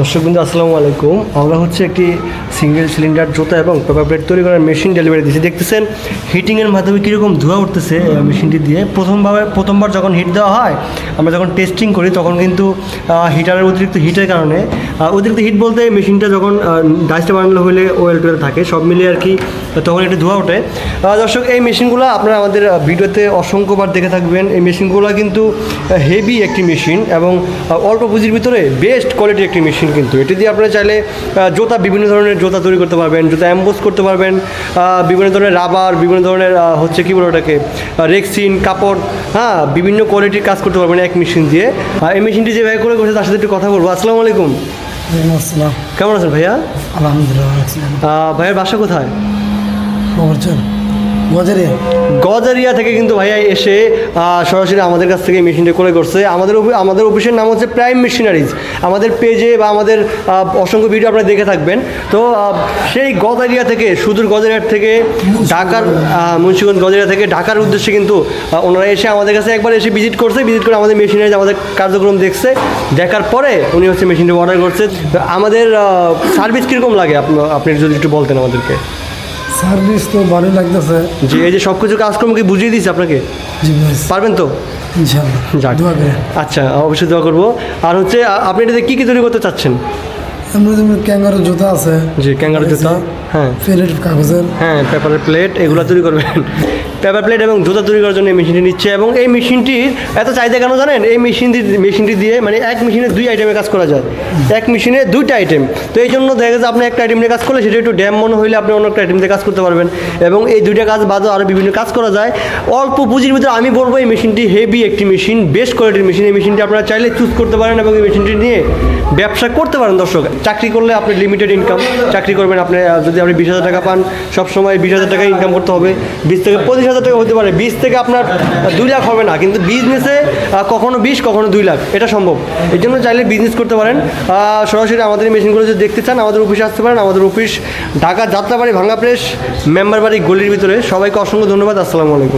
দর্শক বিন্দু আসসালামু আলাইকুম। আমরা হচ্ছে একটি সিঙ্গেল সিলিন্ডার জুতা এবং পেপার প্লেট তৈরি করার মেশিন ডেলিভারি দিয়েছি। দেখতেছেন হিটিংয়ের মাধ্যমে কীরকম ধোঁয়া উঠতেছে মেশিনটি দিয়ে। প্রথমভাবে প্রথমবার যখন হিট দেওয়া হয়, আমরা যখন টেস্টিং করি, তখন কিন্তু হিটারের অতিরিক্ত হিটের কারণে অতিরিক্ত হিট বলতে মেশিনটা যখন ডাইসটা বানানো হলে ওয়েল টোয়েল থাকে, সব মিলিয়ে আর কি, তখন একটু ধোঁয়া ওঠে। দর্শক, এই মেশিনগুলো আপনারা আমাদের ভিডিওতে অসংখ্যবার দেখে থাকবেন। এই মেশিনগুলো কিন্তু হেভি একটি মেশিন এবং অল্প পুঁজির ভিতরে বেস্ট কোয়ালিটি একটি মেশিন কিন্তু এটি দিয়ে আপনারা চাইলে জুতা বিভিন্ন ধরনের জুতা তৈরি করতে পারবেন জুতা অ্যাম্বোস করতে পারবেন বিভিন্ন ধরনের রাবার বিভিন্ন ধরনের হচ্ছে কী বলে ওটাকে রেক্সিন কাপড় হ্যাঁ বিভিন্ন কোয়ালিটির কাজ করতে পারবেন এক মেশিন দিয়ে। এই মেশিনটি যেভাবে করে করছে তার সাথে একটু কথা বলব। আসসালামু আলাইকুম। আসসালাম। কেমন আছেন ভাইয়া? আলহামদুলিল্লাহ ভাইয়ের বাসা কোথায়? গজারিয়া। থেকে কিন্তু ভাইয়া এসে সরাসরি আমাদের কাছ থেকে মেশিনটা করে করছে। আমাদের আমাদের অফিসের নাম হচ্ছে প্রাইম মেশিনারিজ আমাদের পেজে বা আমাদের অসংখ্য ভিডিও আপনারা দেখে থাকবেন। তো সেই গজারিয়া থেকে, সুদূর গজারিয়ার থেকে ঢাকার মুন্সিগঞ্জ গজারিয়া থেকে ঢাকার উদ্দেশ্যে কিন্তু ওনারা এসে আমাদের কাছে একবার এসে ভিজিট করছে। ভিজিট করে আমাদের মেশিনারিজ আমাদের কার্যক্রম দেখছে। দেখার পরে উনি হচ্ছে মেশিনটা অর্ডার করছে। আমাদের সার্ভিস কীরকম লাগে? আপনি যদি একটু বলতেন আমাদেরকে। সার্ভিস তো ভালোই লাগতেছে। যে এই যে সব কিছু কাজকর্ম কি বুঝিয়ে দিয়েছে আপনাকে? জি পারবেন তো? ইনশাল্লাহ আচ্ছা অবশ্যই দোয়া করব। আর হচ্ছে আপনি এটাতে কী কী তৈরি করতে চাচ্ছেন? এমনি ক্যাঙ্গারো জুতা আছে জি ক্যাঙ্গারু জুতা হ্যাঁ। ফেলের কাগজের। হ্যাঁ পেপারের প্লেট এগুলো তৈরি করবেন। পেপার প্লেট এবং জুতা তৈরি করার জন্য এই মেশিনটি নিচ্ছে এবং এই মেশিনটির এত চাহিদা কেন জানেন? এই মেশিনটি মেশিনটি দিয়ে মানে এক মেশিনে দুই আইটেমে কাজ করা যায়। এক মেশিনে দুইটা আইটেম তো এই জন্য দেখা যাচ্ছে আপনি একটা আইটেম নিয়ে কাজ করলে সেটা একটু ড্যাম মনে হইলে আপনি অন্য একটা আইটেম দিয়ে কাজ করতে পারবেন। এবং এই দুইটা কাজ বাদেও আরও বিভিন্ন কাজ করা যায়। অল্প পুঁজির ভিতরে আমি বলব এই মেশিনটি হেভি একটি মেশিন বেস্ট কোয়ালিটির মেশিন এই মেশিনটি আপনারা চাইলে চুজ করতে পারেন এবং এই মেশিনটি নিয়ে ব্যবসা করতে পারেন দর্শক। চাকরি করলে আপনি লিমিটেড ইনকাম চাকরি করবেন আপনি যদি আপনি বিশ হাজার টাকা পান, সবসময় বিশ হাজার টাকা ইনকাম করতে হবে। বিশ থেকে পঁচিশ হাজার টাকা হতে পারে, বিশ থেকে আপনার দুই লাখ হবে না, কিন্তু বিজনেসে কখনো বিশ, কখনো দুই লাখ, এটা সম্ভব। এই জন্য চাইলে বিজনেস করতে পারেন। সরাসরি আমাদের মেশিনগুলো যদি দেখতে চান, আমাদের অফিসে আসতে পারেন। আমাদের অফিস ঢাকা যাত্রাবাড়ি ভাঙ্গা প্রেস মেম্বার বাড়ি গলির ভিতরে। সবাইকে অসংখ্য ধন্যবাদ, আসসালামু আলাইকুম।